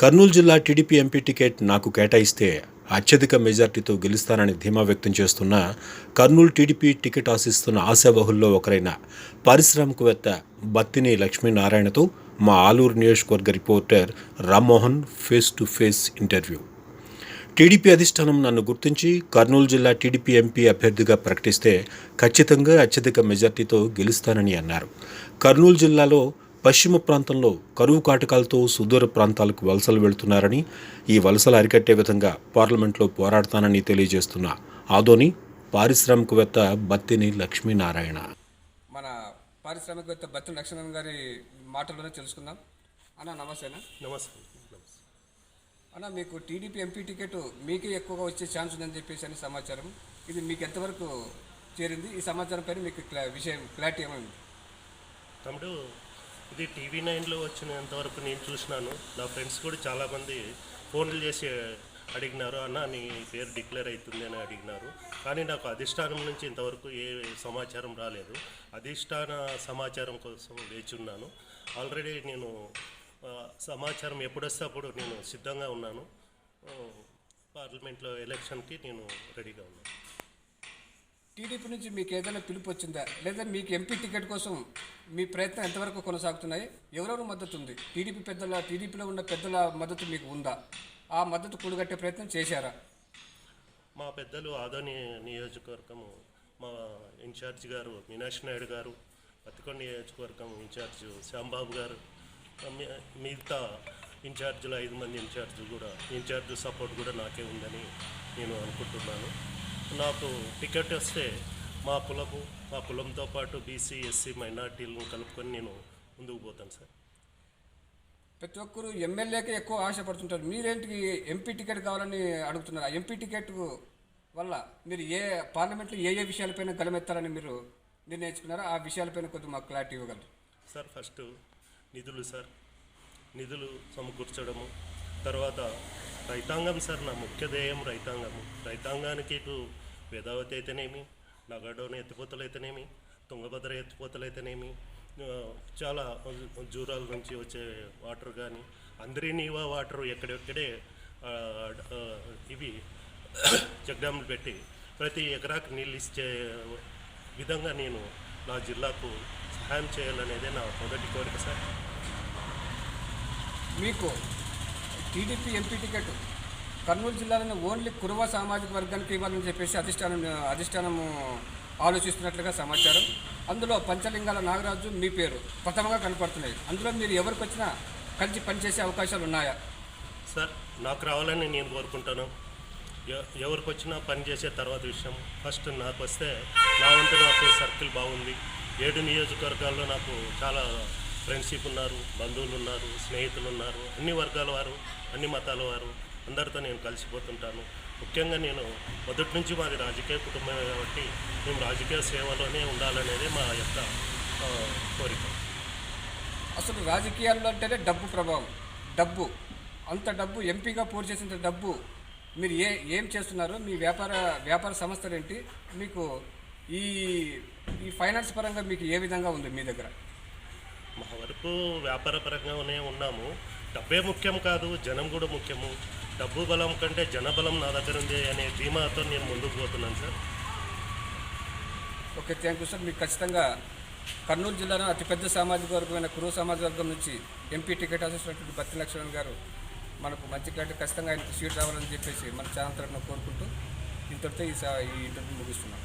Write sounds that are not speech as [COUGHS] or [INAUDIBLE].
కర్నూలు జిల్లా TDP MP ticket నాకు కేటాయిస్తే అత్యధిక మెజార్టీతో గెలుస్తానని ధీమా వ్యక్తం చేస్తున్న కర్నూలు టీడీపీ టికెట్ ఆశిస్తున్న ఆశాబహుల్లో ఒకరైన పారిశ్రామికవేత్త బత్తిని లక్ష్మీనారాయణతో మా ఆలూరు నియోజకవర్గ reporter Rammohan face to face interview. TDP అధిష్టానం నన్ను గుర్తించి కర్నూలు జిల్లా టీడీపీ ఎంపీ అభ్యర్థిగా ప్రకటిస్తే ఖచ్చితంగా అత్యధిక మెజార్టీతో గెలుస్తానని అన్నారు. కర్నూలు జిల్లాలో పశ్చిమ ప్రాంతంలో కరువు కాటకాలతో సుదూర ప్రాంతాలకు వలసలు వెళ్తున్నారని ఈ వలసలు అరికట్టే విధంగా పార్లమెంట్లో పోరాడతానని తెలియజేస్తున్న ఆదోని పారిశ్రామికవేత్త బత్తిని లక్ష్మీనారాయణ. మన పారిశ్రామికవేత్త బత్తి లక్ష్మణ్ గారి మాటల్లోనే తెలుసుకుందాం. అన్న నమస్తే నమస్తే. అన్న మీకు టీడీపీ ఎంపీ టికెట్ మీకే ఎక్కువగా వచ్చే ఛాన్స్ ఉందని చెప్పేసి అని సమాచారం. ఇది మీకు ఎంతవరకు చేరింది? ఈ సమాచారం పైన మీకు క్లా- విషయం క్లారిటీ ఏమైంది తమ్ముడు ఇది టీవీ నైన్లో వచ్చినంత వరకు నేను చూసినాను. నా ఫ్రెండ్స్ కూడా చాలామంది ఫోన్లు చేసి అడిగినారు అన్న నీ పేరు డిక్లేర్ అవుతుంది అని అడిగినారు. కానీ నాకు అధిష్టానం నుంచి ఇంతవరకు ఏ సమాచారం రాలేదు. అధిష్టాన సమాచారం కోసం వేచి ఉన్నాను. ఆల్రెడీ నేను సమాచారం ఎప్పుడొస్తే అప్పుడు నేను సిద్ధంగా ఉన్నాను. పార్లమెంట్లో ఎలక్షన్కి నేను రెడీగా ఉన్నాను. టీడీపీ నుంచి మీకు ఏదైనా పిలుపు వచ్చిందా? లేదా మీకు ఎంపీ టికెట్ కోసం మీ ప్రయత్నం ఎంతవరకు కొనసాగుతున్నాయి? ఎవరెవరు మద్దతు ఉంది? టీడీపీ పెద్దల టీడీపీలో ఉన్న పెద్దల మద్దతు మీకు ఉందా? ఆ మద్దతు కూడగట్టే ప్రయత్నం చేశారా? మా పెద్దలు ఆదోని నియోజకవర్గము మా ఇన్ఛార్జ్ గారు మీనాక్షి నాయుడు గారు పత్తికొండ నియోజకవర్గం ఇన్ఛార్జ్ శ్యాంబాబు గారు మిగతా ఇన్ఛార్జీలు ఐదు మంది ఇన్ఛార్జ్ కూడా ఇన్ఛార్జ్ సపోర్ట్ కూడా నాకే ఉందని నేను అనుకుంటున్నాను. నాకు టికెట్ వస్తే మా కులము మా కులంతో పాటు బీసీ ఎస్సీ మైనార్టీలను కలుపుకొని నేను ముందుకు పోతాను సార్. ప్రతి ఒక్కరు ఎమ్మెల్యేకే ఎక్కువ ఆశపడుతుంటారు. మీరేంటి ఎంపీ టికెట్ కావాలని అడుగుతున్నారు? ఆ ఎంపీ టికెట్ వల్ల మీరు ఏ పార్లమెంట్లో ఏ ఏ విషయాలపైన గలమెత్తాలని మీరు నిర్ణయించుకున్నారో ఆ విషయాలపైన కొద్దిగా మాకు క్లారిటీ ఇవ్వగలరు. సార్ ఫస్ట్ నిధులు సార్. నిధులు సమకూర్చడము తర్వాత రైతాంగం సార్ నా ముఖ్య ధ్యేయం రైతాంగము రైతాంగానికి ఇటు వేదావతి అయితేనేమి నగడోని ఎత్తిపోతలు అయితేనేమి తుంగభద్ర ఎత్తిపోతలు అయితేనేమి చాలా జూరాల నుంచి వచ్చే వాటర్ కానీ అందరి నీవా వాటర్ ఎక్కడెక్కడే ఇవి [COUGHS] చెక్డ్యాములు పెట్టి ప్రతి ఎకరాకు నీళ్ళు ఇచ్చే విధంగా నేను నా జిల్లాకు సహాయం చేయాలనేదే నా మొదటి కోరిక సార్. మీకు టీడీపీ ఎంపీ టికెట్. కర్నూలు జిల్లాలోని ఓన్లీ కురువ సామాజిక వర్గానికి ఇవ్వాలని చెప్పేసి అధిష్టానం అధిష్టానము ఆలోచిస్తున్నట్లుగా సమాచారం. అందులో పంచలింగాల నాగరాజు మీ పేరు ప్రథమంగా కనపడుతున్నాయి. అందులో మీరు ఎవరికి వచ్చినా కలిసి పనిచేసే అవకాశాలు ఉన్నాయా? సార్ నాకు రావాలని నేను కోరుకుంటాను. ఎవరికి వచ్చినా పని చేసే తర్వాత విషయం. ఫస్ట్ నాకు వస్తే నా వంతు నాకు సర్కిల్ బాగుంది. ఏడు నియోజకవర్గాల్లో నాకు చాలా ఫ్రెండ్షిప్ ఉన్నారు బంధువులు ఉన్నారు స్నేహితులు ఉన్నారు అన్ని వర్గాల వారు అన్ని మతాల వారు అందరితో నేను కలిసిపోతుంటాను. ముఖ్యంగా నేను మొదటి నుంచి మాది రాజకీయ కుటుంబమే కాబట్టి మేము రాజకీయ సేవలోనే ఉండాలనేది మా యొక్క కోరిక. అసలు రాజకీయాల్లో అంటేనే డబ్బు ప్రభావం. డబ్బు. అంత డబ్బు ఎంపీగా పూర్తి చేసిన డబ్బు. మీరు ఏ ఏం చేస్తున్నారు? మీ వ్యాపార వ్యాపార సంస్థలు ఏంటి మీకు ఈ ఈ ఫైనాన్స్ పరంగా మీకు ఏ విధంగా ఉంది మీ దగ్గర? మా వరకు వ్యాపారపరంగానే ఉన్నాము. డబ్బే ముఖ్యం కాదు జనం కూడా ముఖ్యము. డబ్బు బలం కంటే జనబలం నా దగ్గర ఉంది అనే ధీమాతో నేను ముందుకు పోతున్నాను sir. Okay thank you sir. మీకు ఖచ్చితంగా కర్నూలు జిల్లాలో అతిపెద్ద సామాజిక వర్గమైన కురువు సామాజిక వర్గం నుంచి ఎంపీ టికెట్ ఆశిస్తున్నటువంటి బత్తి లక్ష్మణ్ గారు మనకు మంచి క్లారిటీ ఖచ్చితంగా ఆయనకు సీట్ రావాలని చెప్పేసి మన ఛానల్ తరఫున కోరుకుంటూ ఇంతటితో ఈ సా- ఈ ఇంటర్వ్యూ ముగిస్తున్నాం.